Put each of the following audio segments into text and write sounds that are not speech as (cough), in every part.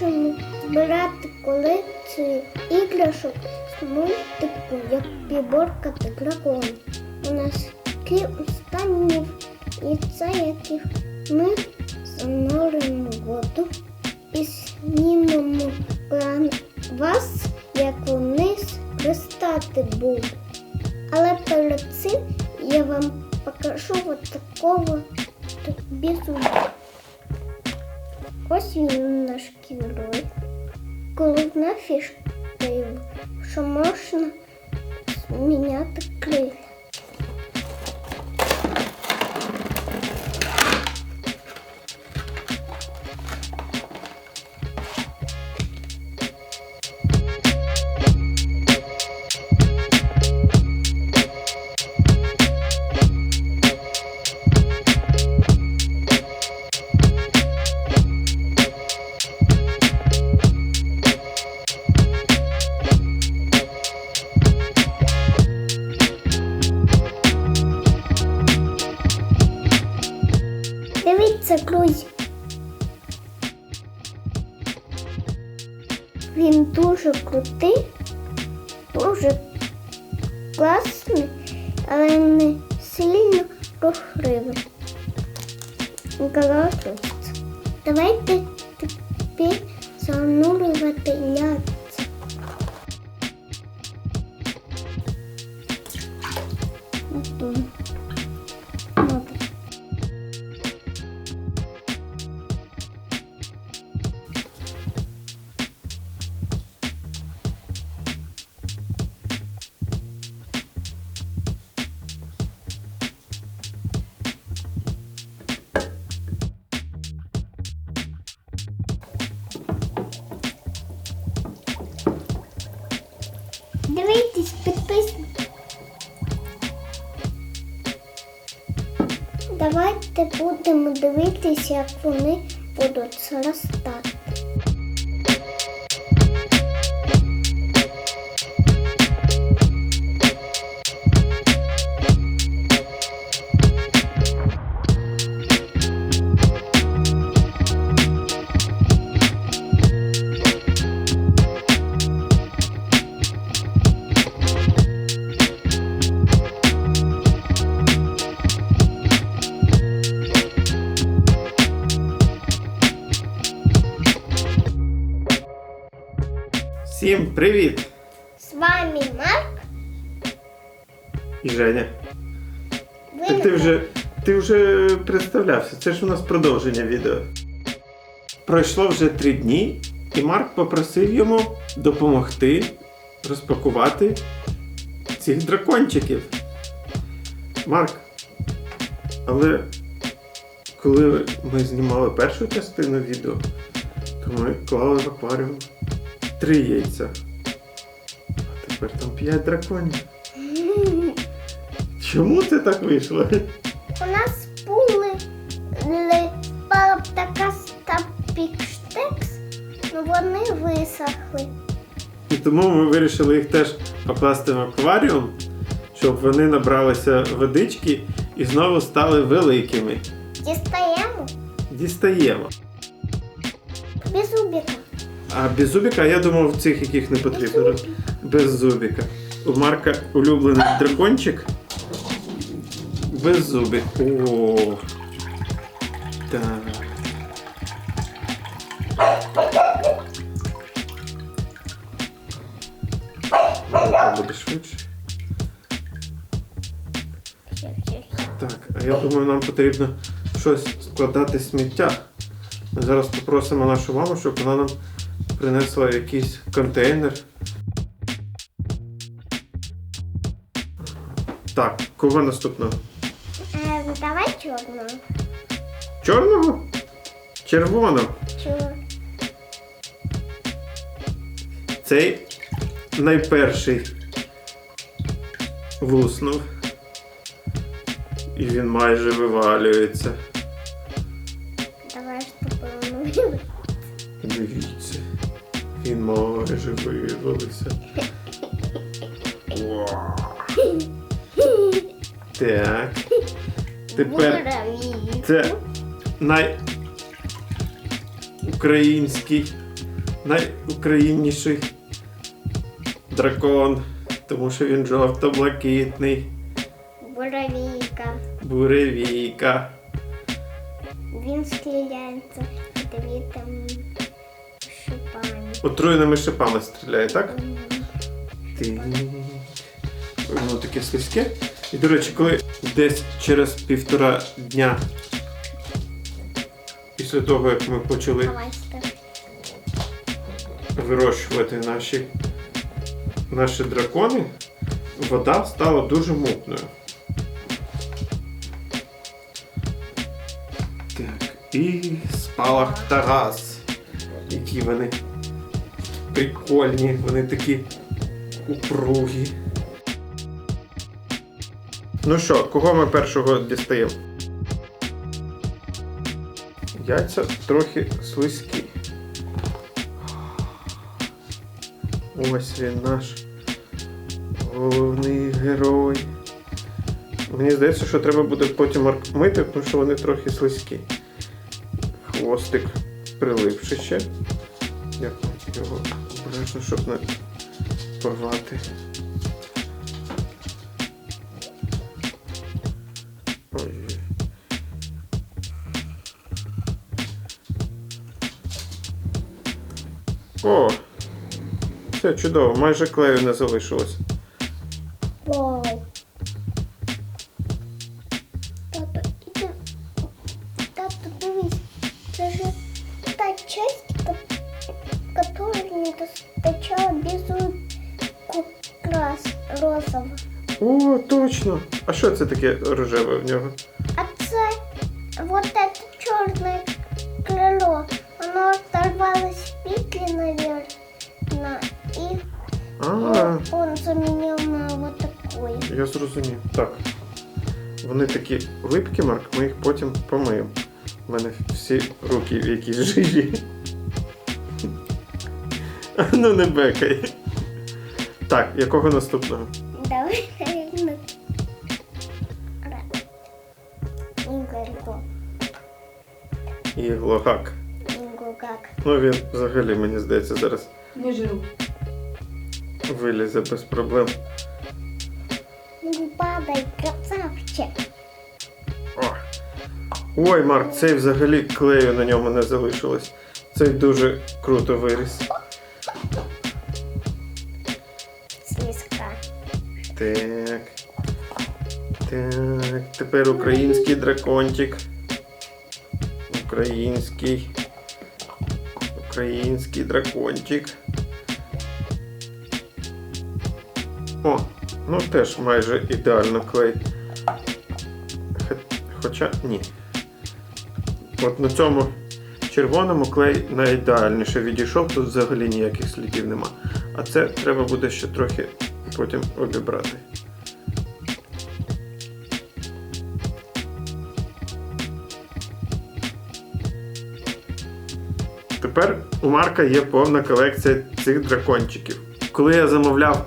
можемо збирати колекцію іграшок з мультику, як підборка та дракон. У нас три останні це, яких ми зануримо Ось він наш герой. Головна фішка що можна зміняти крилля. Крутий, дуже класний, але не сильно. Коротше, давайте тепер занурювати яйця. Дивіться, підписуйтесь. Давайте будемо дивитися, як вони будуть зростати. Всім привіт! З вами Марк. І Женя. Ви Так ти вже, ти вже представлявся, це ж у нас продовження відео. Пройшло вже три дні, і Марк попросив йому допомогти розпакувати цих дракончиків. Марк, але коли ми знімали першу частину відео, то ми клали в акваріум три яйця. А тепер там п'ять драконів. Чому це так вийшло? У нас були ли- впала б така стапікштекс, ну вони висохли. І тому ми вирішили їх теж покласти в акваріум, щоб вони набралися водички і знову стали великими. Дістаємо Дістаємо. без зубика. А без зубіка, я думав, цих яких не потрібно. Без зубіка. У Марка улюблений дракончик. Без зубик. О. Так. Буде швидше. Так, а я думаю, нам потрібно щось складати сміття. Ми зараз попросимо нашу маму, щоб вона нам принесла якийсь контейнер. Так, кого наступного? Е, давай чорного. Чорного? Червоного. Чор. Цей найперший вуснув. І він майже вивалюється. Давай штопаємо. Дивіться. Він майже вивалився. Вау. Так. Тепер це найукраїнський найукраїнніший дракон, тому що він жовто-блакитний, Боровійка. буревійка. Він стріляється. Тобі там шипами. Отруєними шипами стріляє, так? Ти. Воно таке слизьке. І, до речі, коли десь через півтора дня після того, як ми почали вирощувати наші, наші дракони, вода стала дуже мутною. Так, і спалах та газ. Які вони прикольні, вони такі упругі. Ну що, кого ми першого дістаємо? Яйця трохи слизькі. Ось він наш головний герой. Мені здається, що треба буде потім мити, тому що вони трохи слизькі. Хвостик приливши ще. Як його обережно, щоб не порвати. О! Все чудово, майже клею не залишилось. Достачала безумку крас розового. О, точно! А що це таке рожеве в нього? А це вот это черное крыло. Оно оторвалось в петле, наверное. И А, он заменил на вот такое. я зрозумів. Так. Вони такі липкі, Марк, ми їх потім помиємо. У мене всі руки жижі. А (laughs) Ну не бекай. Так, якого наступного? Давай, наверное. Игорько. Іглогак. Игорь? Ну він взагалі, мені здається, зараз Не жиру. вилізе без проблем. Падай, красавчик. О. Ой, Марк, цей взагалі клею на ньому не залишилось. Цей дуже круто виріс. Так. Так. Тепер український дракончик. Український. Український дракончик. О, ну теж майже ідеально клей. Хоча ні. От на цьому червоному клей найідеальніше відійшов, тут взагалі ніяких слідів нема. А це треба буде ще трохи потім обібрати. Тепер у Марка є повна колекція цих дракончиків. Коли я замовляв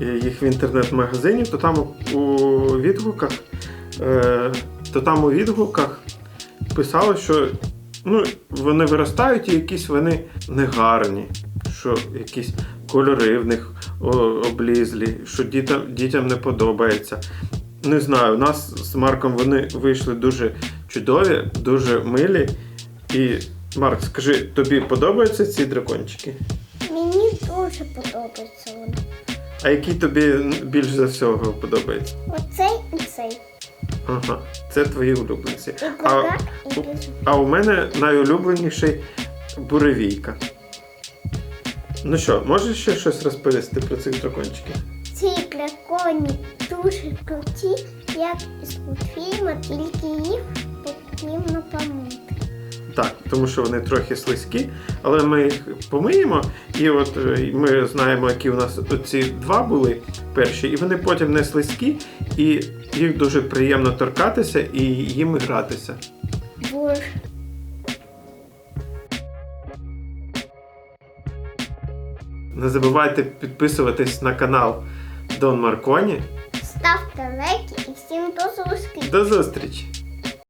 е, їх в інтернет-магазині, то там у відгуках, е, то там у відгуках писали, що ну, вони виростають і якісь вони негарні, що якісь кольори в них облізлі, що дітям, дітям не подобається. Не знаю, у нас з Марком вони вийшли дуже чудові, дуже милі. І Марк, скажи, тобі подобаються ці дракончики? Мені дуже подобається воно. А який тобі більш за всього подобається? Оцей і цей. Ага, це твої улюбленці. І А, і а у мене найулюбленіший буревійка. Ну що, можеш ще щось розповісти про цих дракончиків? Ці драконі дуже круті, як із мультфільму, тільки їх потрібно помити. Так, тому що вони трохи слизькі, але ми їх помиємо. І от е, ми знаємо, які у нас ці два були перші, і вони потім не слизькі, і їх дуже приємно торкатися і їм гратися. Боже. Не забувайте підписуватись на канал Дон Марконі. Ставте лайки і всім до зустрічі! До зустрічі!